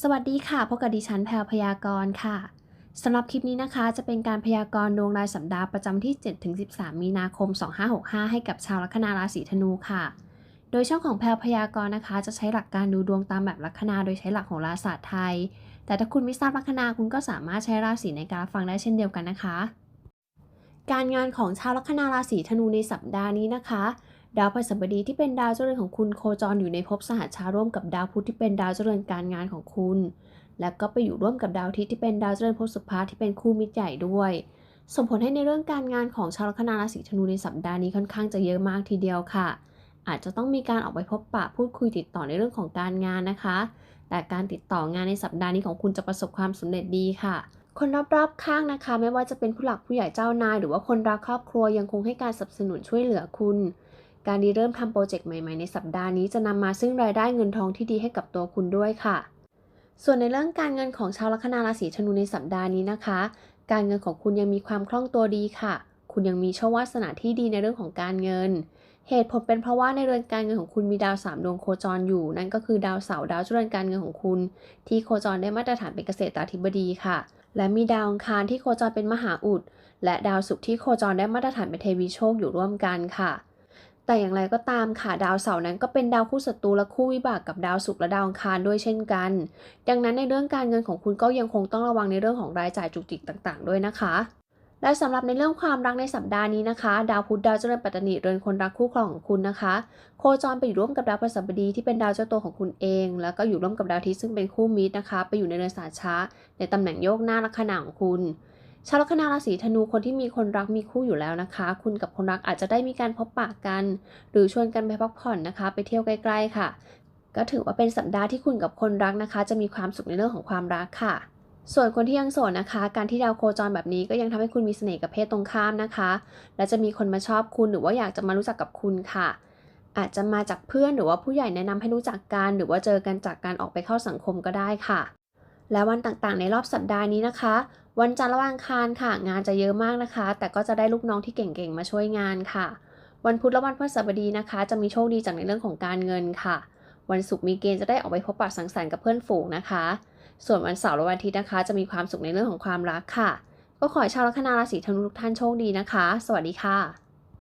สวัสดีค่ะพบกับดิฉันแพรวพยากรณ์ค่ะสำหรับคลิปนี้นะคะ จะเป็นการพยากรณ์ดวงรายสัปดาห์ประจำที่ 7-13 มีนาคม 2565 ให้กับชาวลัคนาราศีธนูค่ะ โดยช่องของแพรวพยากรณ์นะคะ จะใช้หลักการดูดวงตามแบบลัคนาโดยใช้หลักของราศาสตร์ไทย แต่ถ้าคุณไม่ทราบลัคนาคุณก็สามารถใช้ราศีในการฟังได้เช่นเดียวกันนะคะ การงานของชาวลัคนาราศีธนูในสัปดาห์นี้นะคะ ดาวพฤหัสบดีที่เป็นดาวเจริญของคุณโคจรอยู่ในภพสหัชชาร่วมกับดาวพุธที่เป็นดาวเจริญการงานของคุณ และก็ไปอยู่ร่วมกับดาวทิตที่เป็นดาวเจริญภพสุภาที่เป็นคู่มิตรใหญ่ด้วย ส่งผลให้ในเรื่องการงานของชาวลัคนาราศีธนูในสัปดาห์นี้ค่อนข้างจะเยอะมากทีเดียวค่ะ อาจจะต้องมีการออกไปพบปะพูดคุยติดต่อในเรื่องของการงานนะคะ แต่การติดต่องานในสัปดาห์นี้ของคุณจะประสบความสำเร็จดีค่ะคนรอบๆข้างนะคะ ไม่ว่าจะเป็นผู้หลักผู้ใหญ่เจ้านาย หรือว่าคนรักครอบครัวยังคงให้การสนับสนุนช่วยเหลือคุณ การดีเริ่มทำโปรเจกต์ใหม่ๆ ในสัปดาห์นี้จะนำมาซึ่งรายได้เงินทองที่ดีให้กับตัวคุณด้วยค่ะ ส่วนในเรื่องการเงินของชาวลัคนาราศีธนูในสัปดาห์นี้นะคะ การเงินของคุณยังมีความคล่องตัวดีค่ะ คุณยังมีโชควาสนาที่ดีในเรื่องของการเงิน เหตุผลเป็นเพราะว่าในเรือนการเงินของคุณมีดาวสามดวงโคจรอยู่ นั่นก็คือดาวเสาร์ดาวจริญการเงินของคุณ ที่โคจรได้มาตรฐานเป็นเกษตราธิบดีค่ะ และมีดาวอังคารที่โคจรเป็นมหาอุด และดาวศุกร์ที่โคจรได้มาตรฐานเป็นเทวีโชคอยู่ร่วมกันค่ะ แต่อย่างไรก็ตามค่ะดาวเสาร์นั้นก็เป็นดาวคู่ศัตรูและคู่วิบากกับดาวศุกร์และดาวอังคารด้วยเช่นกัน ดังนั้นในเรื่องการเงินของคุณก็ยังคงต้องระวังในเรื่องของรายจ่ายจุกจิกต่าง ๆ ด้วยนะคะ และสำหรับในเรื่องความรักในสัปดาห์นี้นะคะ ดาวพุธดาวเจริญปัตตานิเรือนคนรักคู่ครองของคุณนะคะ โคจรไปอยู่ร่วมกับดาวพฤหัสบดีที่เป็นดาวเจ้าตัวของคุณเอง แล้วก็อยู่ร่วมกับดาวทิตย์ซึ่งเป็นคู่มิตรนะคะ ไปอยู่ในเรือนสาช้าในตำแหน่งโยกหน้าลัคนาของคุณ ชาวลัคนาราศีธนูคนที่มีคนรักมีคู่อยู่แล้วนะคะ คุณกับคนรักอาจจะได้มีการพบปะกัน หรือชวนกันไปพักผ่อนนะคะ ไปเที่ยวใกล้ ๆ ค่ะ ก็ถือว่าเป็นสัปดาห์ที่คุณกับคนรักนะคะ จะมีความสุขในเรื่องของความรักค่ะส่วนคนที่ยังโสดนะคะ การที่ดาวโคจรแบบนี้ก็ยังทำให้คุณมีเสน่ห์กับเพศตรงข้ามนะคะ และจะมีคนมาชอบคุณหรือว่าอยากจะมารู้จักกับคุณค่ะ อาจจะมาจากเพื่อนหรือว่าผู้ใหญ่แนะนำให้รู้จักกัน หรือว่าเจอกันจากการออกไปเข้าสังคมก็ได้ค่ะ และวันต่างๆ ในรอบสัปดาห์นี้นะคะ วันจันทร์และวันอังคารค่ะ งานจะเยอะมากนะคะ แต่ก็จะได้ลูกน้องที่เก่งๆมาช่วยงานค่ะ วันพุธและวันพฤหัสบดีนะคะ จะมีโชคดีจากในเรื่องของการเงินค่ะ วันศุกร์มีเกณฑ์จะได้ออกไปพบปะสังสรรค์กับเพื่อนฝูงนะคะ ส่วนวันเสาร์และวันอาทิตย์นะคะ จะมีความสุขในเรื่องของความรักค่ะ ก็ขอให้ชาวลัคนาราศีธนูทุกท่านโชคดีนะคะ สวัสดีค่ะ